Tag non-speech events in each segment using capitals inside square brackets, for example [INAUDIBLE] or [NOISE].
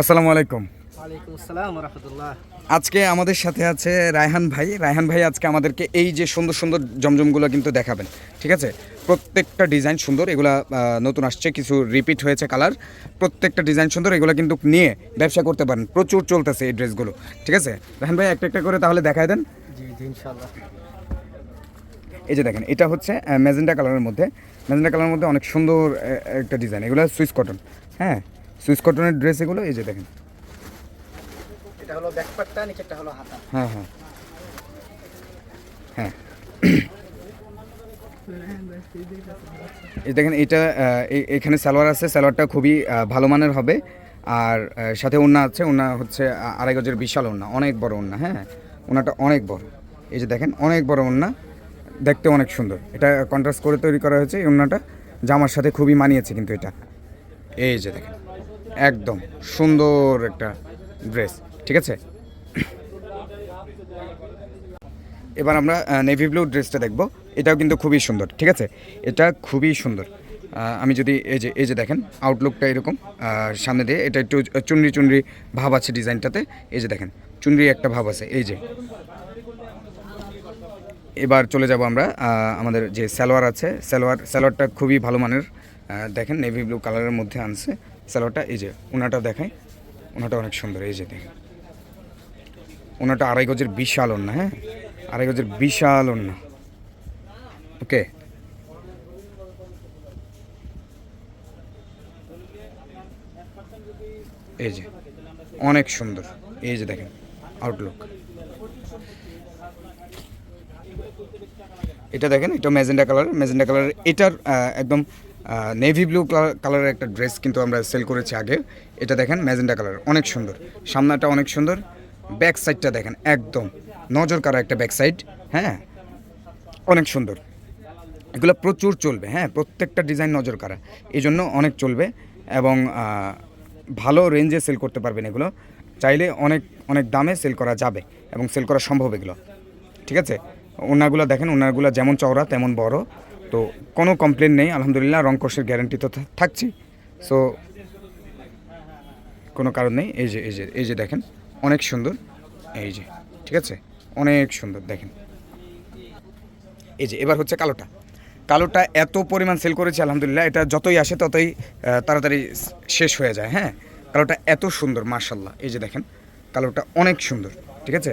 আসসালামু আলাইকুম। আজকে আমাদের সাথে আছে রায়হান ভাই। রায়হান ভাই আজকে আমাদেরকে এই যে সুন্দর সুন্দর জমজমগুলো কিন্তু দেখাবেন ঠিক আছে? প্রত্যেকটা ডিজাইন সুন্দর এগুলা নতুন আসছে কিছু রিপিট হয়েছে কালার প্রত্যেকটা ডিজাইন সুন্দর এগুলো কিন্তু নিয়ে ব্যবসা করতে পারেন। প্রচুর চলতেছে এই ড্রেসগুলো ঠিক আছে? রায়হান ভাই একটা একটা করে তাহলে দেখায় দেন। এই যে দেখেন এটা হচ্ছে ম্যাজেন্ডা কালারের মধ্যে। ম্যাজেন্ডা কালারের মধ্যে অনেক সুন্দর একটা ডিজাইন। এগুলো সুইস কটন হ্যাঁ? সুইস কটনের ড্রেস এগুলো এই যে দেখেন। এটা হলো ব্যাকপার্টটা নিচেরটা হলো হাতা। হ্যাঁ হ্যাঁ। হ্যাঁ। এই দেখেন এটা এখানে সালোয়ার আছে সালোয়ারটা খুবই ভালো মানের হবে। আর সাথে ওন্না আছে ওন্না হচ্ছে আড়াই গজের বিশাল ওন্না অনেক বড় ওন্না হ্যাঁ। ওনাটা অনেক বড়। এই যে দেখেন অনেক বড় ওন্না দেখতে অনেক সুন্দর। এটা কন্ট্রাস্ট করে তৈরি করা হয়েছে এই ওন্নাটা। জামার সাথে খুবই মানিয়েছে কিন্তু এটা। এই যে দেখেন। একদম সুন্দর একটা ড্রেস, ঠিক আছে? এবার আমরা নেভি ব্লু ড্রেসটা দেখব। এটাও কিন্তু খুবই সুন্দর, ঠিক আছে? এটা খুবই সুন্দর। আমি যদি এই যে এই যে দেখেন আউটলুকটা এরকম সামনে দিয়ে এটা একটু চুনরি চুনরি ভাব আছে ডিজাইনটাতে, এই যে দেখেন, চুনরি একটা ভাব আছে, এই যে। এবার চলে যাব আমরা আমাদের যে সালোয়ার আছে, সালোয়ার, সালোয়ারটা খুবই ভালো মানের দেখেন নেভি ব্লু কালারের মধ্যে আনছে। সালোয়ারটা, এই যে ওনাটা দেখায় ওনাটা অনেক সুন্দর, এই যে দেখেন। ওনাটা আড়াই গজের বিশাল ওন্না হ্যাঁ? আড়াই গজের বিশাল ওন্না ওকে? এই যে, অনেক সুন্দর। এই যে দেখেন আউটলুক এটা দেখেন, এটা ম্যাজেন্ডা কালার ম্যাজেন্ডা কালার এটার একদম নেভি ব্লু কালারের একটা ড্রেস কিন্তু আমরা সেল করেছি আগে। এটা দেখেন ম্যাজেন্ডা কালার অনেক সুন্দর। সামনাটা অনেক সুন্দর। ব্যাক সাইডটা দেখেন, একদম নজর কারা একটা ব্যাক সাইড হ্যাঁ? অনেক সুন্দর। এগুলো প্রচুর চলবে হ্যাঁ? প্রত্যেকটা ডিজাইন নজর কারা এই জন্য অনেক চলবে এবং ভালো রেঞ্জে সেল করতে পারবেন এগুলো। চাইলে অনেক অনেক দামে সেল করা যাবে এবং সেল করা সম্ভব এগুলো। ঠিক আছে? ওনাগুলো দেখেন, ওনাগুলো যেমন চওড়া, তেমন বড়। তো কোনো কমপ্লেন নেই, আলহামদুলিল্লাহ রং কোর্সের গ্যারান্টি তো থাকছি। সো কোনো কারণ নেই। এই যে এই যে এই যে দেখেন, অনেক সুন্দর। এই যে, ঠিক আছে? অনেক সুন্দর, দেখেন। এই যে, এবার হচ্ছে কালোটা। কালোটা এত পরিমাণ সেল করেছে, আলহামদুলিল্লাহ, এটা যতই আসে ততই তাড়াতাড়ি শেষ হয়ে যায় হ্যাঁ? কালোটা এত সুন্দর মার্শাল্লাহ এই যে দেখেন, কালোটা অনেক সুন্দর, ঠিক আছে?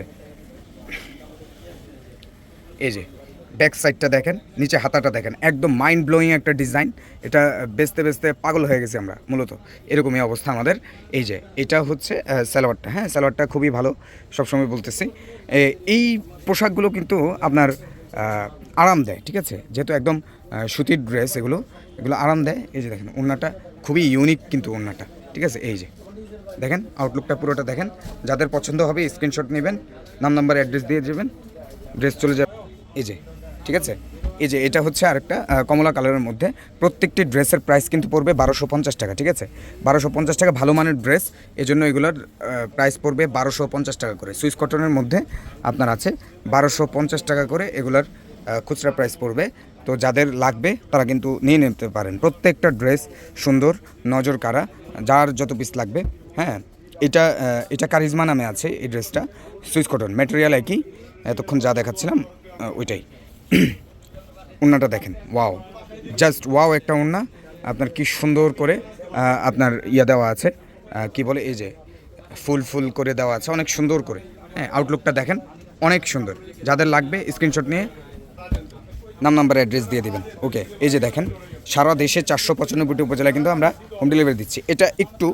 এই যে ব্যাক সাইডটা দেখেন নিচে হাতাটা দেখেন। একদম মাইন্ড ব্লোয়িং একটা ডিজাইন এটা বেচতে বেচতে পাগল হয়ে গেছে আমরা মূলত। এরকমই অবস্থা আমাদের। এই যে এটা হচ্ছে আহ, সালোয়ারটা। হ্যাঁ সালোয়ারটা খুবই ভালো সবসময় বলতেছি। এই পোশাকগুলো কিন্তু আপনার আরাম দেয় ঠিক আছে? যেহেতু একদম সুতির ড্রেস এগুলো এগুলো আরাম দেয়। এই যে দেখেন ওড়নাটা খুবই ইউনিক কিন্তু ওড়নাটা ঠিক আছে? এই যে দেখেন আউটলুকটা পুরোটা দেখেন। যাদের পছন্দ হবে স্ক্রিনশট নেবেন নাম নাম্বার অ্যাড্রেস দিয়ে দেবেন ড্রেস চলে যাবে। এই যে ঠিক আছে? এই যে এটা হচ্ছে আরেকটা কমলা কালারের মধ্যে। প্রত্যেকটি ড্রেসের প্রাইস কিন্তু পড়বে বারোশো পঞ্চাশ টাকা, ঠিক আছে? বারোশো পঞ্চাশ টাকা ভালো মানের ড্রেস এই জন্য এগুলোর প্রাইস পড়বে বারোশো পঞ্চাশ টাকা করে। সুইস কটনের মধ্যে আপনার আছে বারোশো পঞ্চাশ টাকা করে এগুলোর খুচরা প্রাইস পড়বে। তো যাদের লাগবে, তারা কিন্তু নিয়ে নিতে পারেন। প্রত্যেকটা ড্রেস সুন্দর, নজর কারা যার যত পিস লাগবে হ্যাঁ? এটা এটা কারিজমা নামে আছে এই ড্রেসটা সুইস কটন ম্যাটেরিয়াল একই, এতক্ষণ যা দেখাচ্ছিলাম ওইটাই। [CLEARS THROAT] উন্নাটা দেখেন, ওয়াও। জাস্ট ওয়াও একটা উন্না। আপনার কি সুন্দর করে আপনার ইয়ে দেওয়া আছে। কি বলে, এই যে, ফুল ফুল করে দেওয়া আছে, অনেক সুন্দর করে। হ্যাঁ আউটলুকটা দেখেন, অনেক সুন্দর। যাদের লাগবে স্ক্রিনশট নিয়ে নাম নাম্বার অ্যাড্রেস দিয়ে দিবেন। ওকে এই যে দেখেন, সারা দেশে চারশো পঁচানব্বইটি উপজেলায় কিন্তু আমরা হোম ডেলিভারি দিচ্ছি। এটা একটু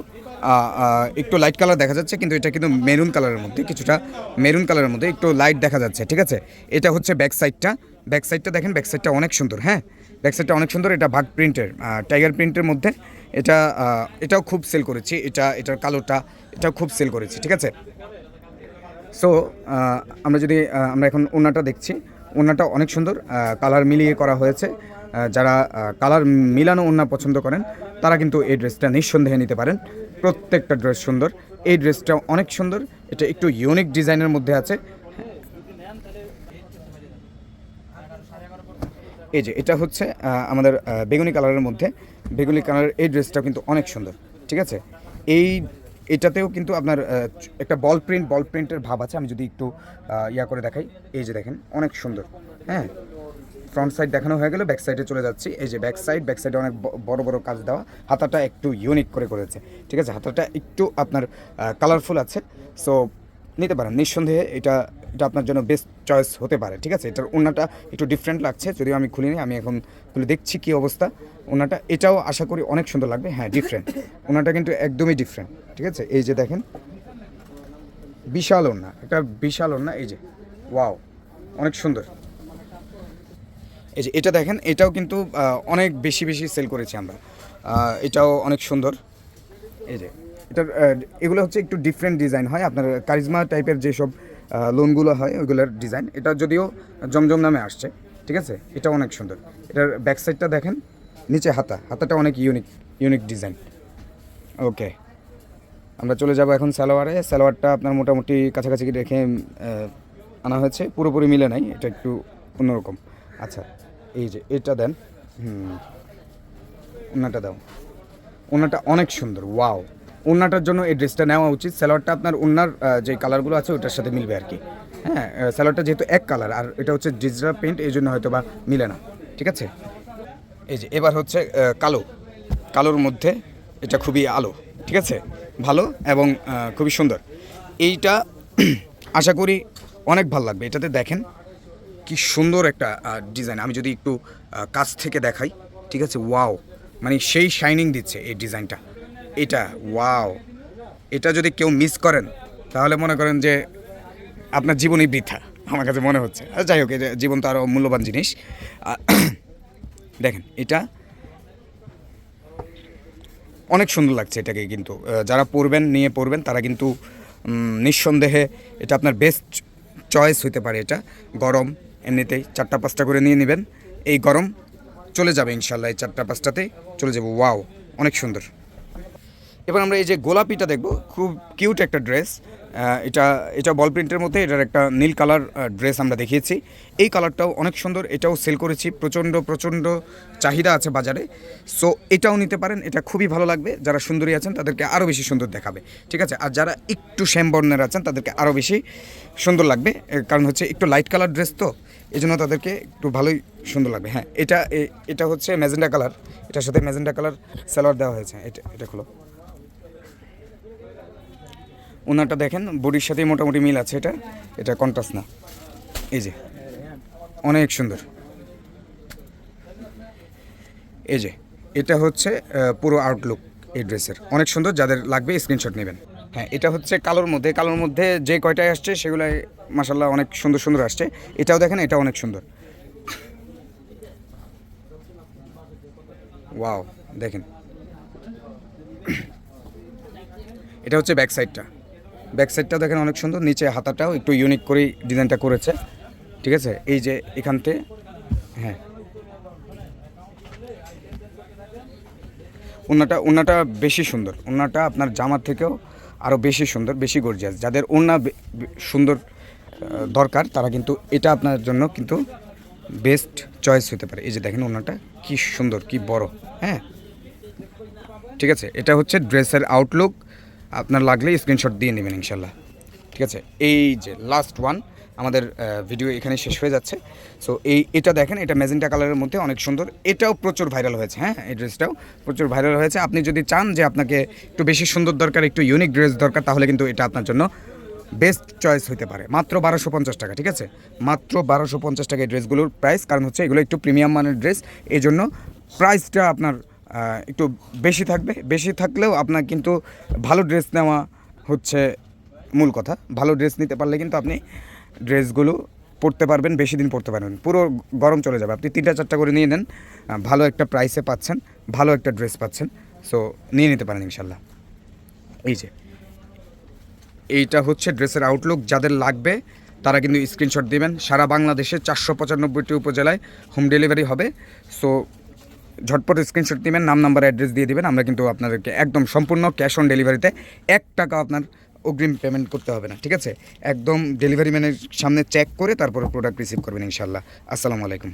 একটু লাইট কালার দেখা যাচ্ছে, কিন্তু এটা কিন্তু মেরুন কালারের মধ্যে, কিছুটা মেরুন কালারের মধ্যে একটু লাইট দেখা যাচ্ছে, ঠিক আছে? এটা হচ্ছে ব্যাক সাইডটা ব্যাক সাইডটা দেখেন ব্যাক সাইডটা অনেক সুন্দর হ্যাঁ? ব্যাক সাইডটা অনেক সুন্দর, এটা ভাগ প্রিন্টের টাইগার প্রিন্টের মধ্যে। এটা এটাও খুব সেল করেছি, এটা, এটার কালোটা, এটাও খুব সেল করেছি, ঠিক আছে? সো আমরা যদি আমরা এখন ওনাটা দেখছি ওনাটা অনেক সুন্দর কালার মিলিয়ে করা হয়েছে। যারা কালার মিলানো ওনা পছন্দ করেন, তারা কিন্তু এই ড্রেসটা নিঃসন্দেহে নিতে পারেন। প্রত্যেকটা ড্রেস সুন্দর। এই ড্রেসটা অনেক সুন্দর, এটা একটু ইউনিক ডিজাইনের মধ্যে আছে। এই যে, এটা হচ্ছে আমাদের বেগুনি কালারের মধ্যে। বেগুনি কালারের এই ড্রেসটাও কিন্তু অনেক সুন্দর, ঠিক আছে? এই, এটাতেও কিন্তু আপনার একটা বল প্রিন্ট, বল প্রিন্টের ভাব আছে, আমি যদি একটু ইয়া করে দেখাই। এই যে দেখেন, অনেক সুন্দর হ্যাঁ? ফ্রন্ট সাইড দেখানো হয়ে গেল, ব্যাক সাইডে চলে যাচ্ছি। এই যে ব্যাক সাইড, ব্যাক সাইডে অনেক বড় বড় কাজ দেওয়া। হাতাটা একটু ইউনিক করে করেছে, ঠিক আছে? হাতাটা একটু আপনার কালারফুল আছে। সো নিতে পারেন। নিঃসন্দেহে এটা এটা আপনার জন্য বেস্ট চয়েস হতে পারে ঠিক আছে? এটার ওনাটা একটু ডিফারেন্ট লাগছে যদিও আমি খুলিনি আমি এখন খুলে দেখছি কী অবস্থা। ওনাটা এটাও আশা করি অনেক সুন্দর লাগবে হ্যাঁ ডিফারেন্ট [COUGHS] ওনাটা কিন্তু একদমই ডিফারেন্ট ঠিক আছে? এই যে দেখেন বিশাল ওনা একটা বিশাল ওনা এই যে ওয়াও অনেক সুন্দর। এই যে এটা দেখেন এটাও কিন্তু অনেক বেশি বেশি সেল করেছি আমরা। এটাও অনেক সুন্দর। এই যে এটার এগুলো হচ্ছে একটু ডিফারেন্ট ডিজাইন হয় আপনার কারিজমা টাইপের যেসব লোনগুলো হয়, ওইগুলোর ডিজাইন এটা যদিও জমজম নামে আসছে, ঠিক আছে? এটা অনেক সুন্দর। এটার ব্যাক সাইডটা দেখেন, নিচে হাতা। হাতাটা অনেক ইউনিক ইউনিক ডিজাইন ওকে আমরা চলে যাব এখন সালোয়ারে। সালোয়ারটা আপনার মোটামুটি কাছাকাছি রেখে আনা হয়েছে। পুরোপুরি মিলে নাই, এটা একটু অন্যরকম। আচ্ছা এই যে এটা দেন। হুম, ওনাটা দাও। ওনাটা অনেক সুন্দর ওয়াও ওনাটার জন্য এই ড্রেসটা নেওয়া উচিত। সালোয়ারটা আপনার ওনার যে কালারগুলো আছে, ওটার সাথে মিলবে আর কি। হ্যাঁ সালোয়ারটা যেহেতু এক কালার আর এটা হচ্ছে ডিজিটাল প্রিন্ট এই জন্য হয়তো বা মিলে না। ঠিক আছে? এই যে, এবার হচ্ছে কালো। কালোর মধ্যে এটা খুবই আলো। ঠিক আছে? ভালো এবং খুবই সুন্দর। এইটা [CLEARS THROAT] আশা করি অনেক ভালো লাগবে। এটাতে দেখেন কি সুন্দর একটা ডিজাইন আমি যদি একটু কাছ থেকে দেখাই, ঠিক আছে? ওয়াও মানে সেই শাইনিং দিচ্ছে এই ডিজাইনটা এটা ওয়াও এটা যদি কেউ মিস করেন, তাহলে মনে করেন যে আপনার জীবনই বৃথা, আমার কাছে মনে হচ্ছে। যাই হোক এটা জীবন তো আরও মূল্যবান জিনিস। দেখেন, এটা অনেক সুন্দর লাগছে এটাকে কিন্তু। যারা পরবেন নিয়ে পরবেন তারা কিন্তু নিঃসন্দেহে এটা আপনার বেস্ট চয়েস হতে পারে এটা। গরম, এমনিতেই চারটা, পাঁচটা করে নিয়ে নেবেন। এই গরম চলে যাবে ইনশাল্লাহ, এই চারটা, পাঁচটাতে চলে যাব। ওয়াও অনেক সুন্দর। এবার আমরা এই যে গোলাপিটা দেখব, খুব কিউট একটা ড্রেস। এটা এটা বল প্রিন্টের মধ্যে, এটার একটা নীল কালার ড্রেস আমরা দেখিয়েছি। এই কালারটাও অনেক সুন্দর, এটাও সেল করেছি, প্রচণ্ড প্রচণ্ড চাহিদা আছে বাজারে। সো এটাও নিতে পারেন, এটা খুবই ভালো লাগবে। যারা সুন্দরী আছেন, তাদেরকে আরও বেশি সুন্দর দেখাবে। ঠিক আছে? আর যারা একটু শ্যামবর্ণের আছেন, তাদেরকে আরও বেশি সুন্দর লাগবে। কারণ হচ্ছে একটু লাইট কালার ড্রেস তো এই জন্য তাদেরকে একটু ভালোই সুন্দর লাগবে। হ্যাঁ এটা এটা হচ্ছে ম্যাজেন্ডা কালার। এটার সাথে ম্যাজেন্ডা কালার সালোয়ার দেওয়া হয়েছে। এটা এটা খোলো। ওনারটা দেখেন, বডির সাথে মোটামুটি মিল আছে এটা। এটা কন্ট্রাস না। এই যে, অনেক সুন্দর। এই যে, এটা হচ্ছে পুরো আউটলুক এই ড্রেসের। অনেক সুন্দর, যাদের লাগবে স্ক্রিনশট নেবেন। হ্যাঁ এটা হচ্ছে কালোর মধ্যে। কালোর মধ্যে যে কয়টায় আসছে সেগুলাই মাসাল্লাহ অনেক সুন্দর সুন্দর আসছে। এটাও দেখেন এটা অনেক সুন্দর। ওয়াও, দেখেন। এটা হচ্ছে ব্যাক সাইডটা ব্যাক সাইডটা দেখেন অনেক সুন্দর, নিচে হাতাটাও একটু ইউনিক করেই ডিজাইনটা করেছে। ঠিক আছে? এই যে এখানতে হ্যাঁ। ওনাটা ওনাটা বেশি সুন্দর। ওনাটা আপনার জামার থেকেও আরও বেশি সুন্দর, বেশি গর্জিয়াস যাদের ওনা সুন্দর দরকার, তারা কিন্তু এটা আপনার জন্য কিন্তু বেস্ট চয়েস হতে পারে। এই যে দেখেন ওনাটা কি সুন্দর, কি বড় হ্যাঁ। ঠিক আছে? এটা হচ্ছে ড্রেসের আউটলুক আপনার লাগলে স্ক্রিনশট দিয়ে নেবেন ইনশাল্লাহ। ঠিক আছে? এই যে লাস্ট ওয়ান আমাদের ভিডিও এখানে শেষ হয়ে যাচ্ছে। সো এই, এটা দেখেন, এটা ম্যাজেন্টা কালারের মধ্যে অনেক সুন্দর। এটাও প্রচুর ভাইরাল হয়েছে হ্যাঁ? এই ড্রেসটাও প্রচুর ভাইরাল হয়েছে। আপনি যদি চান যে আপনাকে একটু বেশি সুন্দর দরকার, একটু ইউনিক ড্রেস দরকার, তাহলে কিন্তু এটা আপনার জন্য বেস্ট চয়েস হতে পারে। মাত্র বারোশো পঞ্চাশ টাকা, ঠিক আছে? মাত্র বারোশো পঞ্চাশ টাকা এই ড্রেসগুলোর প্রাইস কারণ হচ্ছে এগুলো একটু প্রিমিয়াম মানের ড্রেস এই জন্য প্রাইসটা আপনার একটু বেশি থাকবে। বেশি থাকলেও আপনার কিন্তু ভালো ড্রেস নেওয়া হচ্ছে মূল কথা। ভালো ড্রেস নিতে পারলে কিন্তু আপনি ড্রেসগুলো পরতে পারবেন, বেশি দিন পরতে পারবেন। পুরো গরম চলে যাবে। আপনি তিনটা চারটা করে নিয়ে নেন ভালো একটা প্রাইসে পাচ্ছেন, ভালো একটা ড্রেস পাচ্ছেন। সো নিয়ে নিতে পারেন ইনশাল্লাহ এই যে, এইটা হচ্ছে ড্রেসের আউটলুক যাদের লাগবে, তারা কিন্তু স্ক্রিনশট দিবেন। সারা বাংলাদেশে চারশো পঁচানব্বইটি উপজেলায় হোম ডেলিভারি হবে। সো ঝটপট স্ক্রিনশট দিবেন, নাম নাম্বার অ্যাড্রেস দিয়ে দিবেন, আমরা কিন্তু আপনাদেরকে একদম সম্পূর্ণ ক্যাশ অন ডেলিভারিতে এক টাকা আপনার অগ্রিম পেমেন্ট করতে হবে না, ঠিক আছে? একদম ডেলিভারি ম্যানের সামনে চেক করে তারপরে প্রোডাক্ট রিসিভ করবেন ইনশাল্লাহ আসসালামু আলাইকুম।